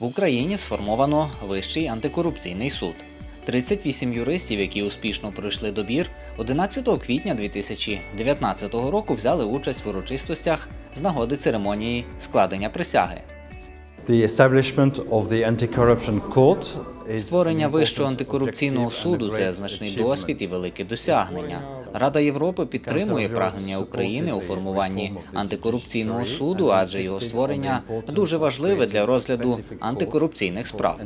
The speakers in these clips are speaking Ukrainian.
В Україні сформовано Вищий антикорупційний суд. 38 юристів, які успішно пройшли добір, 11 квітня 2019 року взяли участь в урочистостях з нагоди церемонії складення присяги. Створення Вищого антикорупційного суду це значний досвід і велике досягнення. Рада Європи підтримує прагнення України у формуванні антикорупційного суду, адже його створення дуже важливе для розгляду антикорупційних справ.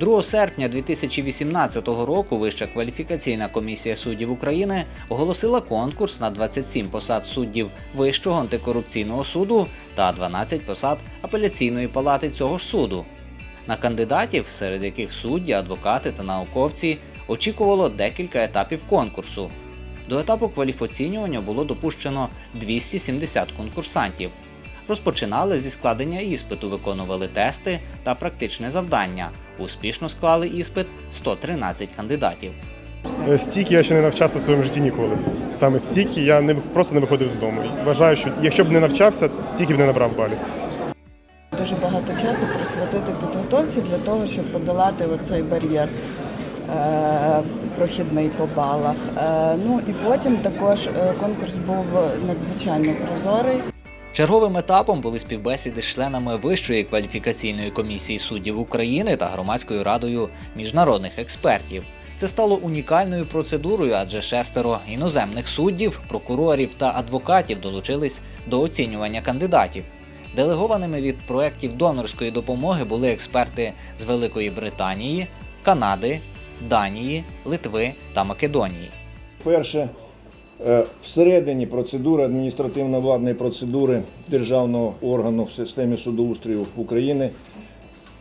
2 серпня 2018 року Вища кваліфікаційна комісія суддів України оголосила конкурс на 27 посад суддів Вищого антикорупційного суду та 12 посад апеляційної палати цього ж суду. На кандидатів, серед яких судді, адвокати та науковці, очікувало декілька етапів конкурсу. До етапу кваліфоцінювання було допущено 270 конкурсантів. Розпочинали зі складення іспиту, виконували тести та практичне завдання. Успішно склали іспит 113 кандидатів. Е, Стільки я ще не навчався в своєму житті ніколи. Саме стільки я не просто не виходив з дому. Вважаю, що якщо б не навчався, стільки б не набрав балів. Дуже багато часу присвятити підготовці для того, щоб подолати оцей бар'єр прохідний по балах. Е, ну і потім також е, конкурс був надзвичайно прозорий. Черговим етапом були співбесіди з членами Вищої кваліфікаційної комісії суддів України та громадською радою міжнародних експертів. Це стало унікальною процедурою, адже шестеро іноземних суддів, прокурорів та адвокатів долучились до оцінювання кандидатів. Делегованими від проєктів донорської допомоги були експерти з Великої Британії, Канади, Данії, Литви та Македонії. Перше, е, всередині процедури адміністративно-владної процедури державного органу в системі судоустрою України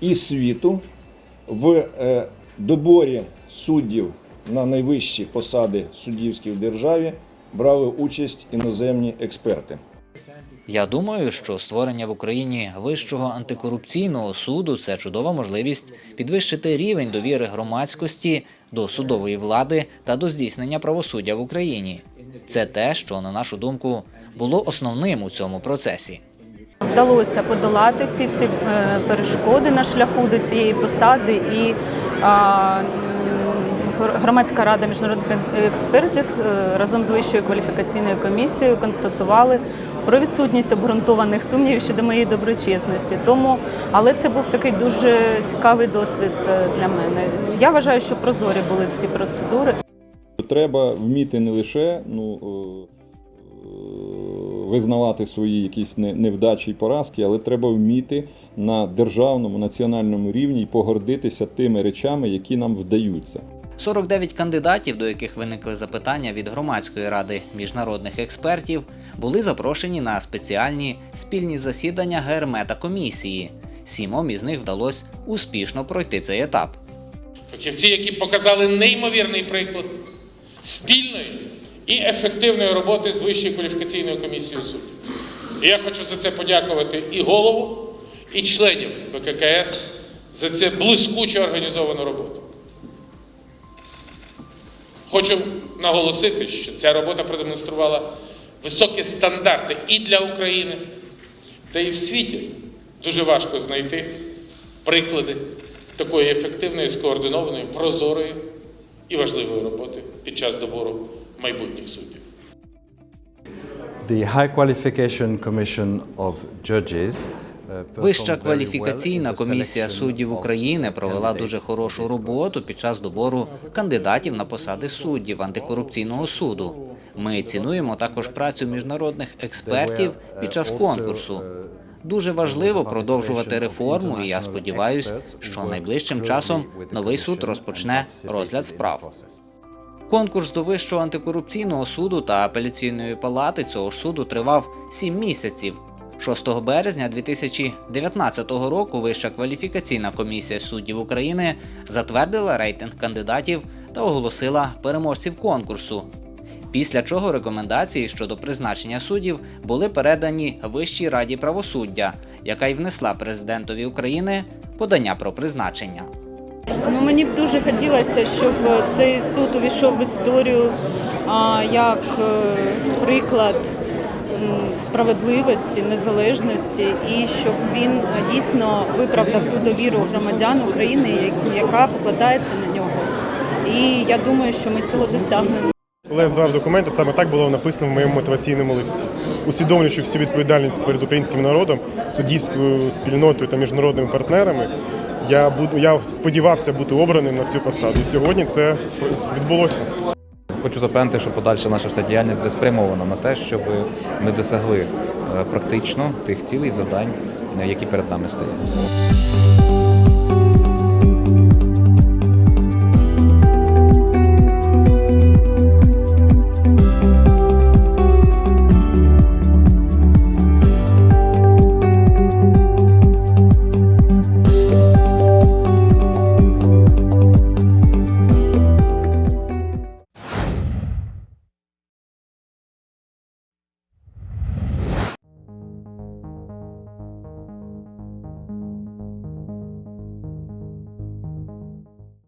і світу в е, доборі суддів на найвищі посади суддівські в державі брали участь іноземні експерти. Я думаю, що створення в Україні вищого антикорупційного суду це чудова можливість підвищити рівень довіри громадськості до судової влади та до здійснення правосуддя в Україні. Це те, що, на нашу думку, було основним у цьому процесі. Вдалося подолати ці всі е, перешкоди на шляху до цієї посади, і а, громадська рада міжнародних експертів е, разом з вищою кваліфікаційною комісією констатували про відсутність обґрунтованих сумнівів щодо моєї доброчесності. Тому, але це був такий дуже цікавий досвід е, для мене. Я вважаю, що прозорі були всі процедури. Треба вміти не лише ну, е, е, визнавати свої якісь невдачі і поразки, але треба вміти на державному, національному рівні і погордитися тими речами, які нам вдаються. 49 кандидатів, до яких виникли запитання від громадської ради міжнародних експертів, були запрошені на спеціальні спільні засідання ГРМ та комісії. Сімом із них вдалося успішно пройти цей етап. Фахівці, які показали неймовірний приклад спільної і ефективної роботи з Вищою кваліфікаційною комісією суддів. І я хочу за це подякувати і голову, і членів ВККС за це блискуче організовану роботу. Хочу наголосити, що ця робота продемонструвала високі стандарти і для України, та і в світі. Дуже важко знайти приклади такої ефективної, скоординованої, прозорої і важливої роботи під час добору майбутніх суддів. The High Qualification Commission of Judges uh, Вища кваліфікаційна комісія суддів України провела дуже хорошу роботу під час добору кандидатів на посади суддів антикорупційного суду. Ми цінуємо також працю міжнародних експертів під час конкурсу. Дуже важливо продовжувати реформу, і я сподіваюся, що найближчим часом новий суд розпочне розгляд справ. Конкурс до Вищого антикорупційного суду та апеляційної палати цього ж суду тривав 7 місяців. 6 березня 2019 року Вища кваліфікаційна комісія суддів України затвердила рейтинг кандидатів та оголосила переможців конкурсу. Після чого рекомендації щодо призначення суддів були передані Вищій раді правосуддя, яка й внесла президентові України подання про призначення. Ну, мені б дуже хотілося, щоб цей суд увійшов в історію як е, приклад справедливості, незалежності, і щоб він дійсно виправдав ту довіру громадян України, яка покладається на нього. І я думаю, що ми цього досягнемо. Коли я здавав документи, саме так було написано в моєму мотиваційному листі. Усвідомлюючи всю відповідальність перед українським народом, суддівською спільнотою та міжнародними партнерами, я буду я сподівався бути обраним на цю посаду. І сьогодні це відбулося. Хочу запевнити, що подальша наша вся діяльність буде спрямована на те, щоб ми досягли е, практично тих цілей завдань, які перед нами стоять.